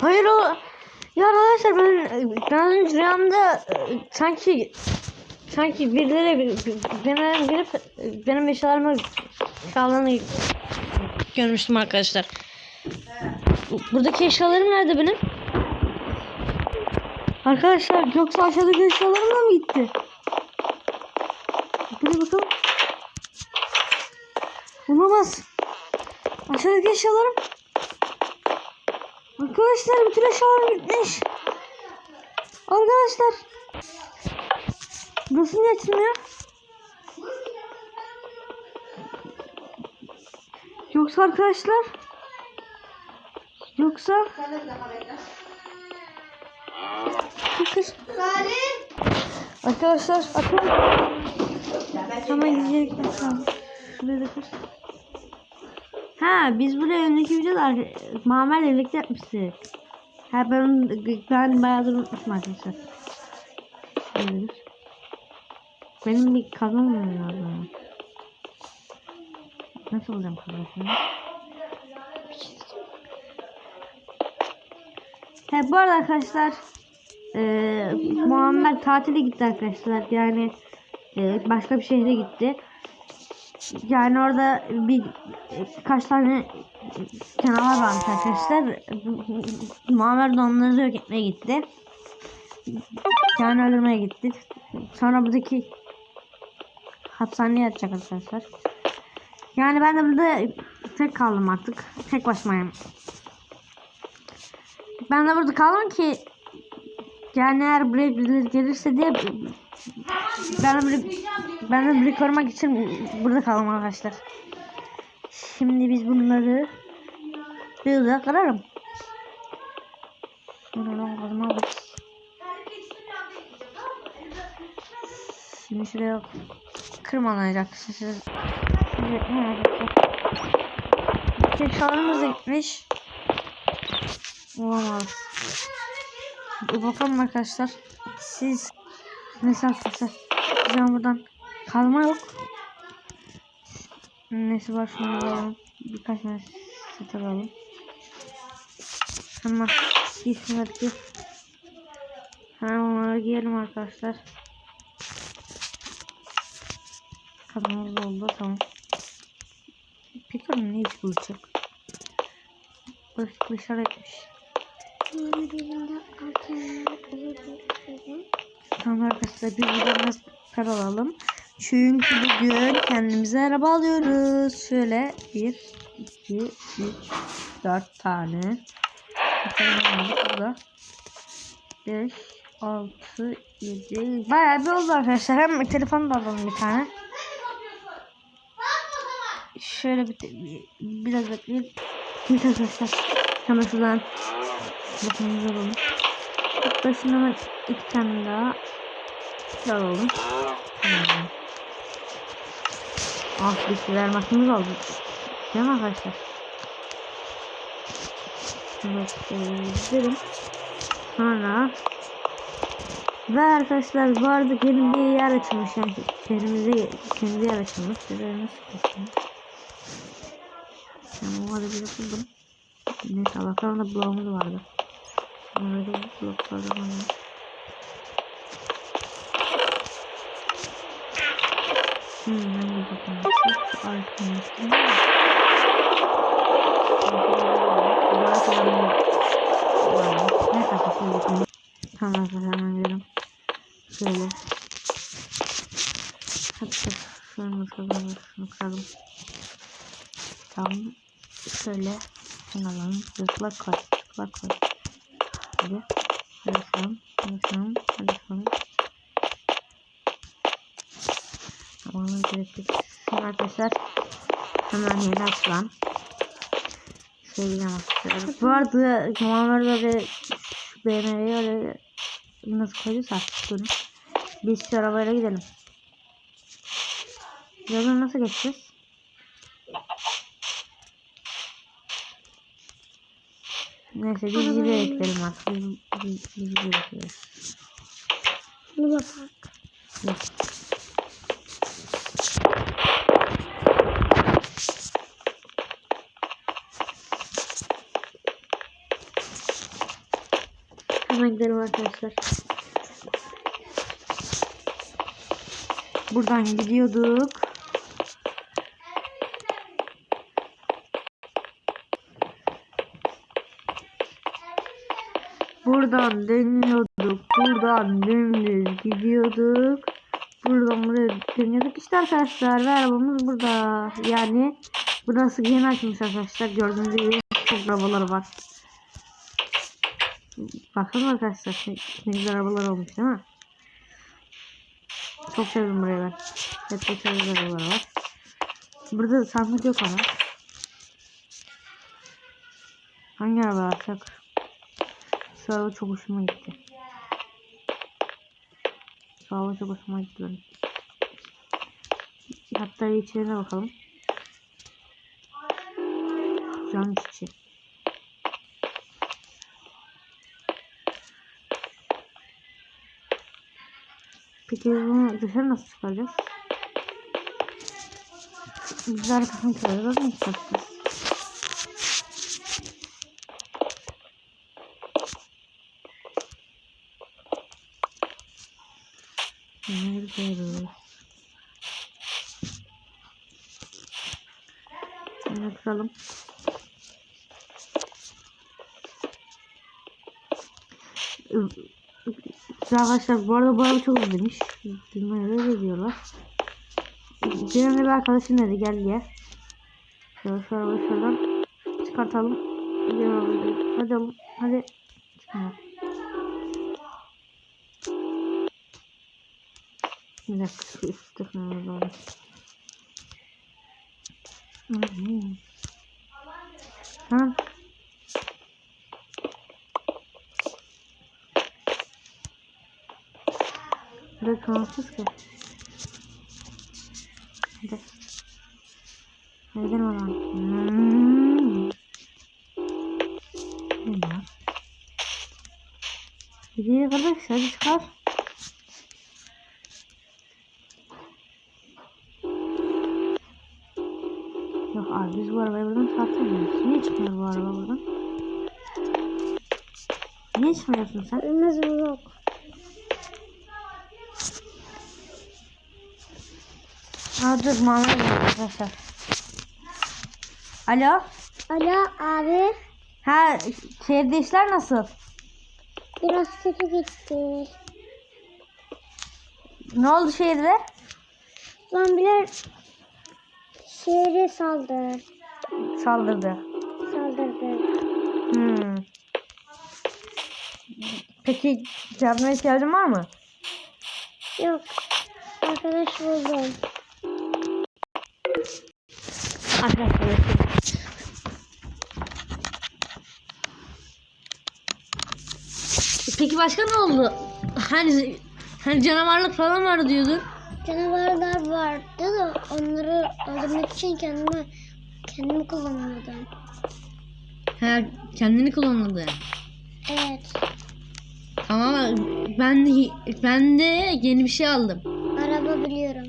Hayır o. Ya arkadaşlar ben, ben önce rüyamda e, sanki sanki birileri benim gelip e, benim eşyalarımı çaldığını görmüştüm arkadaşlar. Buradaki eşyalarım nerede benim? Arkadaşlar yoksa aşağıdaki eşyalarım da mı gitti? Buraya bakalım. Olamaz. Aşağıdaki eşyalarım. Arkadaşlar bütün eşyalarım gitmiş. Arkadaşlar. Burası niye açılmıyor? Yoksa arkadaşlar. Yoksa. Kız. Arkadaşlar atın. Hemen gidecek lazım. Şuraya da kır. Ha biz buraya önceki videoda Muammer'le birlikte yapmıştık. Ha ben, ben bayağıdır unutmuşum arkadaşlar. Şöyle. Benim bir kazmam lazım. Nasıl bulacağım kazmasını? He bu arada arkadaşlar eee Muammer tatile gitti arkadaşlar. Yani eee, başka bir şehre gitti. Yani orada bir kaç tane canavar varmış arkadaşlar. Muammer de onları yok etmeye gitti. Yani öldürmeye gitti. Sonra buradaki hapishaneye yatacak arkadaşlar. Yani ben de burada tek kaldım artık. Tek başımayım. Ben de burada kaldım ki yani eğer buraya birileri gelirse diye ben de böyle ben de korumak için burada kaldım arkadaşlar. Şimdi biz bunları burada kırarım. Şuradan kazma. Şimdi şuraya kırmalanacak. Eşyalarımız da gitmiş. Olamaz. Bir bakalım arkadaşlar. Siz Neyse arkadaşlar. Güzel buradan kalma yok. Neyse var şunu alalım. Birkaç tane set alalım. Hemen giysin hadi giy. Hemen onları giyelim arkadaşlar. Kadınımız oldu tamam. Peki ne iş bulacak? Bak dışarı etmiş. Tamam arkadaşlar bir buradan para alalım. Çünkü bugün kendimize araba alıyoruz. Şöyle 1, 2, 3, 4 tane. Burada. 5, 6, 7. Bayağı bir oldu arkadaşlar. Hem telefonu da alalım bir tane. Şöyle bir, bir biraz bekleyelim. Evet arkadaşlar. Hemen şuradan telefonumuzu alalım. Şunu hemen iki tane daha alalım. Hmm. Ah bir makinemiz oldu. Değil mi arkadaşlar? Evet, izlerim. Sonra ve arkadaşlar bu arada yeni bir yer açılmış yani şehrimize kendi yer açılmış. Şuraya nasıl geçeyim? Yani o arada bir buldum. Neyse Allah'tan da bloğumuz vardı. Böyle bloklarda var. Arkadaşlar. Ne kafası bakayım. Tamam hemen gidelim. Şöyle. Hatta şunu kıralım. Şunu kıralım. Tamam. Şöyle. Şunu alalım. Zırhla koy. Zırhla koy. Hadi. Hadi son. Hadi son. Hadi son. Tamam gerekli. Arkadaşlar hemen yeni açılan sevgili arkadaşlar. Bu arada normalde böyle BMW'yi öyle nasıl koyduysa durun. Biz şu arabayla gidelim. Yoldan nasıl geçeceğiz? Neyse biz yürüyerek gidelim artık. Biz, biz, biz yürüyerek gidelim. Bu da park. Gidelim arkadaşlar. Buradan gidiyorduk. Buradan dönüyorduk. Buradan dümdüz gidiyorduk. Buradan buraya dönüyorduk. İşte arkadaşlar ve arabamız burada. Yani burası yeni açılmış arkadaşlar. Gördüğünüz gibi çok arabalar var. Bakın arkadaşlar ne, güzel arabalar olmuş değil mi? Çok sevdim burayı ben. De çok güzel arabalar var. Burada sandık yok ama. Hangi araba alsak? Araba çok hoşuma gitti. Araba çok hoşuma gitti benim. Hatta bir içerine bakalım. Can içi. Peki bunu dışarı nasıl çıkaracağız? Biz arkasını. Nasıl çıkaracağız? Bunları koyuyoruz. Bunu kıralım. Arkadaşlar bu arada bu araba çok hızlıymış. Bilmem öyle diyorlar. Benim bir arkadaşım dedi gel gel. Şöyle şu arabayı çıkartalım. Hadi oğlum hadi. Çıkma. Bir dakika şu üst tıklamamız lazım. Hı Burası kansız ki. Hadi. Hadi gidelim o zaman. Hmm. Var? Gidiyor kardeş hadi çıkar. Yok abi biz bu arabayı buradan çıkartamıyoruz. Niye çıkmıyor bu araba buradan? Niye çıkmıyorsun sen? Ölmez mi yok. Aa dur var arkadaşlar. Alo. Alo abi. Ha şehirde işler nasıl? Biraz kötü gitti. Ne oldu şehirde? Zombiler şehre saldır. Saldırdı. Saldırdı. Hmm. Peki yardıma ihtiyacın var mı? Yok. Arkadaş buldum. Arkadaşlar. Peki başka ne oldu? Hani hani canavarlık falan var diyordun. Canavarlar vardı da onları öldürmek için kendimi kendimi kullanıyordum. Ha kendini kullanıldı. Evet. Tamam ben de ben de yeni bir şey aldım. Araba biliyorum.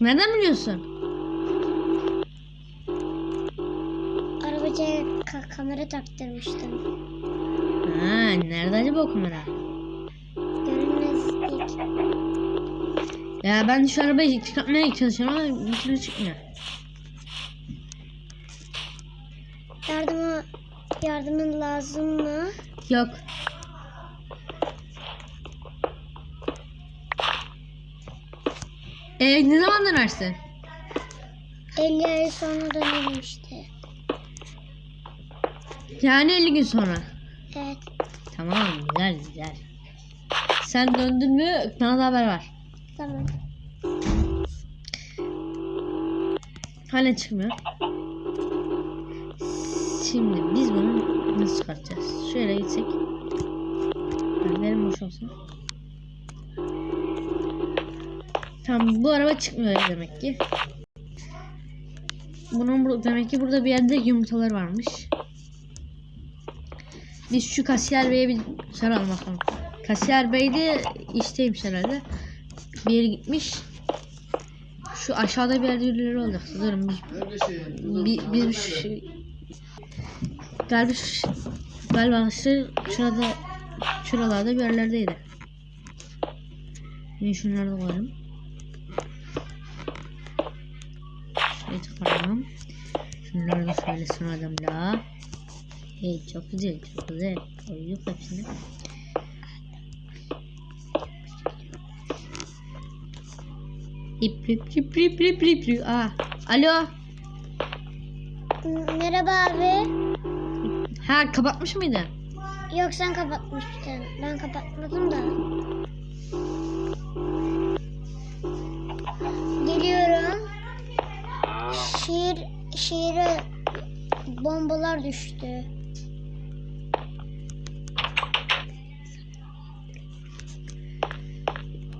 Nereden biliyorsun? Arabacıya ka- kamera taktırmıştım. Ha nerede acaba o kamera? Görünmezlik. Ya ben şu arabayı çıkartmaya çalışıyorum ama bir türlü çıkmıyor. Yardıma yardımın lazım mı? Yok. Ee, ne zaman dönersin? 50 ay sonra dönelim işte. Yani 50 gün sonra. Evet. Tamam güzel güzel. Sen döndün mü bana da haber ver. Tamam. Hala çıkmıyor. Şimdi biz bunu nasıl çıkartacağız? Şöyle gitsek. Ellerim boş olsun. Tamam bu araba çıkmıyor demek ki. Bunun bu- demek ki burada bir yerde yumurtalar varmış. Biz şu kasiyer beye bir soralım bakalım. Kasiyer bey de işteymiş herhalde. Bir yere gitmiş. Şu aşağıda bir yerde birileri olacak. Durun biz, bi- biz şu, galiba şu, Galiba arkadaşlar şurada şuralarda bir yerlerdeydi. Ben şunları da koyayım. Çıkaralım. Şunları da şöyle sıradım da. Evet çok güzel çok güzel. Koyduk hepsini. İp ip ip ip ip ip ip. Aa, alo. Merhaba abi. Ha kapatmış mıydın? Yok sen kapatmıştın. Ben kapatmadım da. Şiir, şiire bombalar düştü.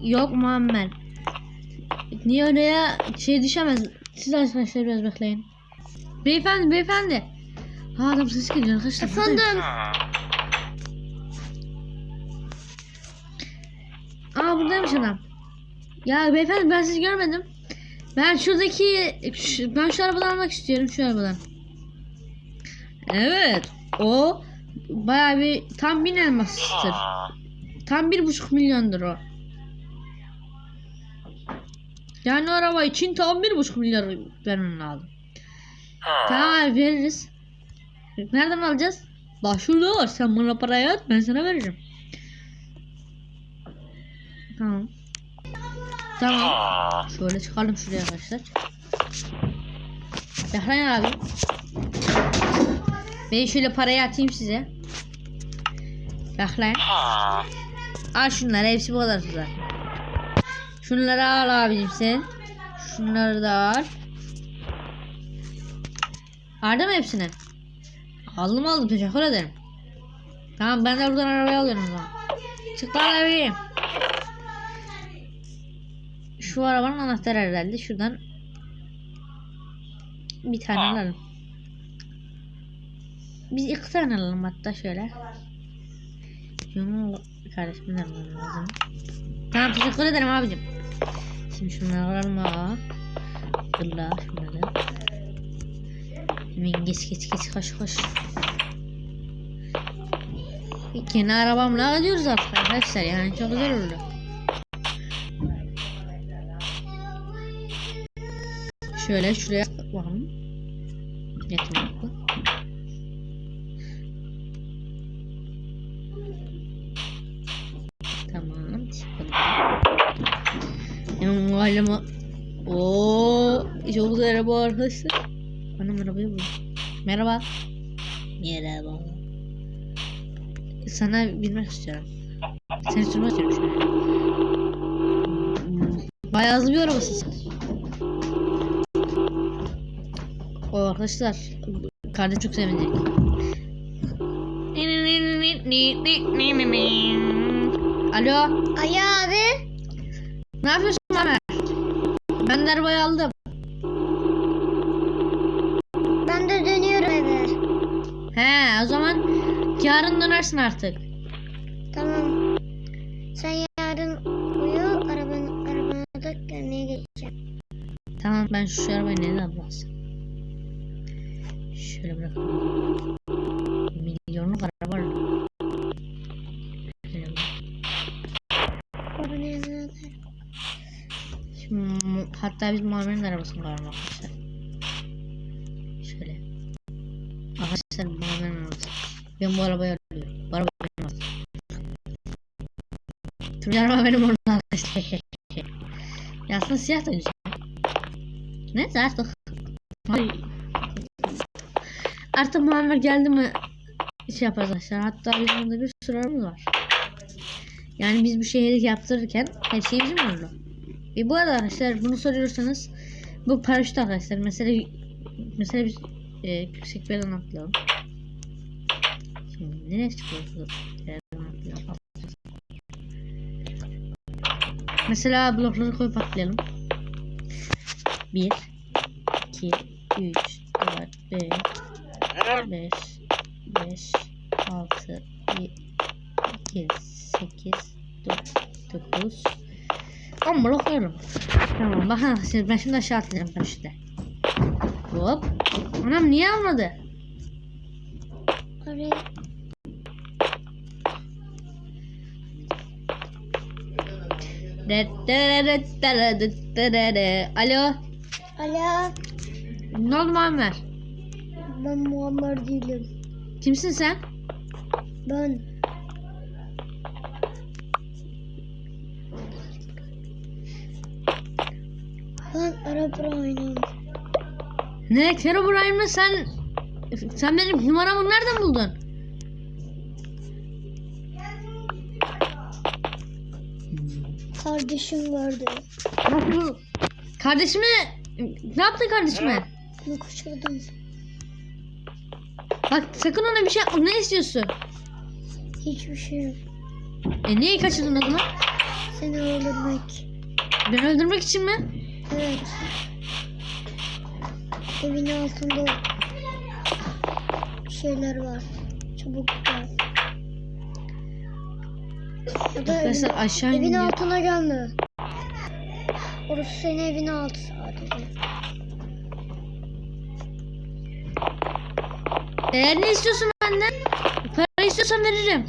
Yok Muammer. Niye oraya şey düşemez? Siz arkadaşlar biraz bekleyin. Beyefendi beyefendi. Ha adam ses geliyor arkadaşlar. Efendim. Aa buradaymış adam. Ya beyefendi ben sizi görmedim. Ben şuradaki şu- ben şu arabadan almak istiyorum şu arabadan. Evet. O bayağı bir tam bin elmastır. Tam bir buçuk milyondur o. Yani o araba için tam bir buçuk milyar vermem lazım. Tamam veririz. Nereden alacağız? Bak şurada var. Sen bana parayı at ben sana veririm. Tamam. Tamam. Şöyle çıkalım şuraya arkadaşlar. Bekleyin abi. Ben şöyle parayı atayım size. Bekleyin. Al şunları hepsi bu kadar tutar. Şunları al abicim sen. Şunları da al. Aldın mı hepsini? Aldım aldım teşekkür ederim. Tamam ben de buradan arabayı alıyorum o zaman. Çık lan abi. Şu arabanın anahtarı herhalde. Şuradan bir tane alalım. Biz iki tane alalım hatta şöyle. Şunu kardeşimden almam lazım. Tamam teşekkür ederim abicim. Şimdi şunları alalım ha. Fırla şunları. Hemen geç geç geç koş koş. Kendi arabamla gidiyoruz artık arkadaşlar yani çok güzel oldu. Şöyle şuraya bakalım. Yetenekli. Tamam. Hemen mahalleme. Oo, çok güzel araba arkadaşlar. Anam arabayı bul. Merhaba. Merhaba. Sana binmek istiyorum. Seni sürmek istiyorum şöyle. Bayağı hızlı bir arabasın sen. arkadaşlar kardeşim çok sevinecek. Alo, Ay abi. ne yapıyorsun Ömer? Ben de arabayı aldım. Ben de dönüyorum eve. He, o zaman yarın dönersin artık. Tamam. Sen yarın uyu. Arabanı, arabana da gelmeye geleceğim. Tamam ben şu arabayı nereden bıraksam? Şöyle bırakalım. Milyonluk araba var. Şöyle bırak. Arabanın yanına da. Şimdi, hatta biz Muammer'in arabasını koyalım arkadaşlar. Şöyle. Arkadaşlar Muammer'in arabası. Ben bu arabayı alıyorum. Bu araba benim olsun. Turuncu araba benim oldu arkadaşlar. ya aslında siyah da güzel. Neyse artık. Ay. Artık Muammer geldi mi şey yaparız arkadaşlar. Hatta bizim burada bir sürü aramız var. Yani biz bu şehirlik yaptırırken her şey bizim oldu. E bu arada arkadaşlar bunu soruyorsanız bu paraşüt arkadaşlar. Mesela mesela biz e, yüksek bir yerden atlayalım. Şimdi nereye çıkıyoruz? Mesela blokları koyup atlayalım. 1 2 3 4 5 5 5 6 7 8 9 Ama okuyorum. Tamam bakın şimdi ben şimdi aşağı atlayacağım ben işte. Hop. Anam niye almadı? Oraya Alo. Alo. Ne oldu Muammer? Ben Muammer değilim. Kimsin sen? Ben. Ben Arap Ryan'ım. Ne? Herobrine'mi sen... Sen benim numaramı nereden buldun? Kardeşim vardı. Nasıl? Kardeşime... Ne yaptın kardeşime? Bunu kaçırdım. Bak sakın ona bir şey yapma. Ne istiyorsun? Hiçbir şey yok. E neyi kaçırdın o zaman? Seni öldürmek. Beni öldürmek için mi? Evet. Evin altında şeyler var. Çabuk gel. Ya da Arkadaşlar evin, aşağı evin iniyor. altına gelme. Orası senin evin altı sadece. Eğer ne istiyorsun benden? Para istiyorsan veririm.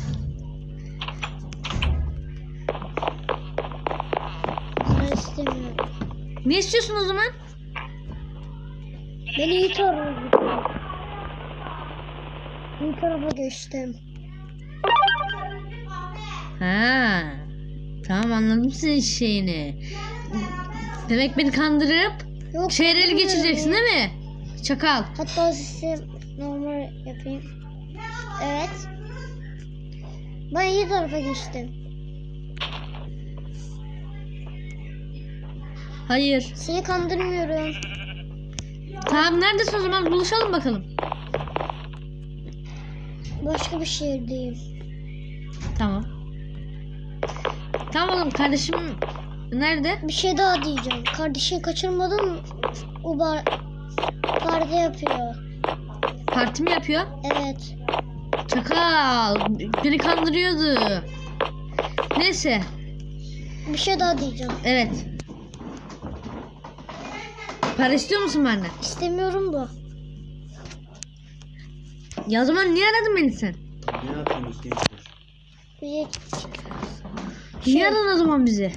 Para istemiyorum. Ne istiyorsun o zaman? Ben iyi gittim. İyi tarafa geçtim. Ha. Tamam anladım senin şeyini. Demek beni kandırıp Yok, bilmiyorum. geçireceksin değil mi? Çakal. Hatta size yapayım. Evet. Ben iyi tarafa geçtim. Hayır. Seni kandırmıyorum. Tamam neredesin o zaman buluşalım bakalım. Başka bir şehirdeyim. Tamam. Tamam oğlum kardeşim nerede? Bir şey daha diyeceğim. Kardeşini kaçırmadın mı? O bar parti yapıyor. Parti mi yapıyor? Evet. Çakal. Beni kandırıyordu. Neyse. Bir şey daha diyeceğim. Evet. Para istiyor musun benden? İstemiyorum da. Ya o zaman niye aradın beni sen? Ne yapıyorsunuz gençler? Bir Niye aradın o zaman bizi?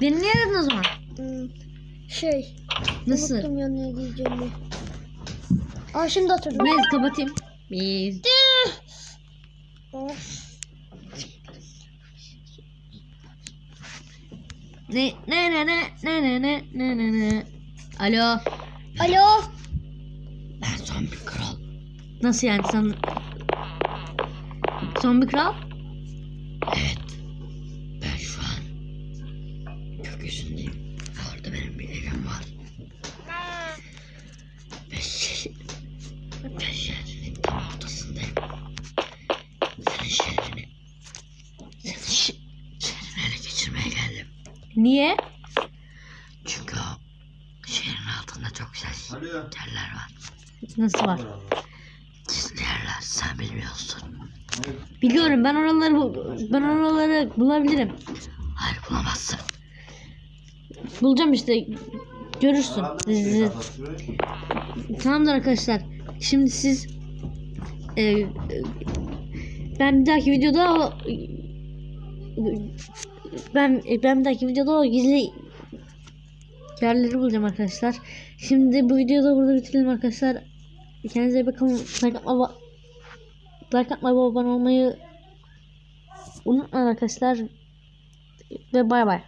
Beni niye aradın o zaman? hmm, şey. Nasıl? Unuttum ya ne diyeceğimi. Aa şimdi hatırladım. Biz kapatayım. Biz. Ne ne ne ne ne ne ne ne ne ne. Alo. Alo. Ben son bir kral. Nasıl yani sen? Son bir kral? Evet. Niye? Çünkü o şehrin altında çok güzel Alo. yerler var. Nasıl var? Gizli yerler sen bilmiyorsun. Biliyorum ben oraları ben oraları bulabilirim. Hayır bulamazsın. Bulacağım işte. Görürsün. Şey. Tamamdır arkadaşlar. Şimdi siz e, e, ben bir dahaki videoda o ben ben bir dahaki videoda o gizli yerleri bulacağım arkadaşlar. Şimdi bu videoyu da burada bitirelim arkadaşlar. Kendinize bakın. Like atma, like atmayı ve abone olmayı unutmayın arkadaşlar. Ve bay bay.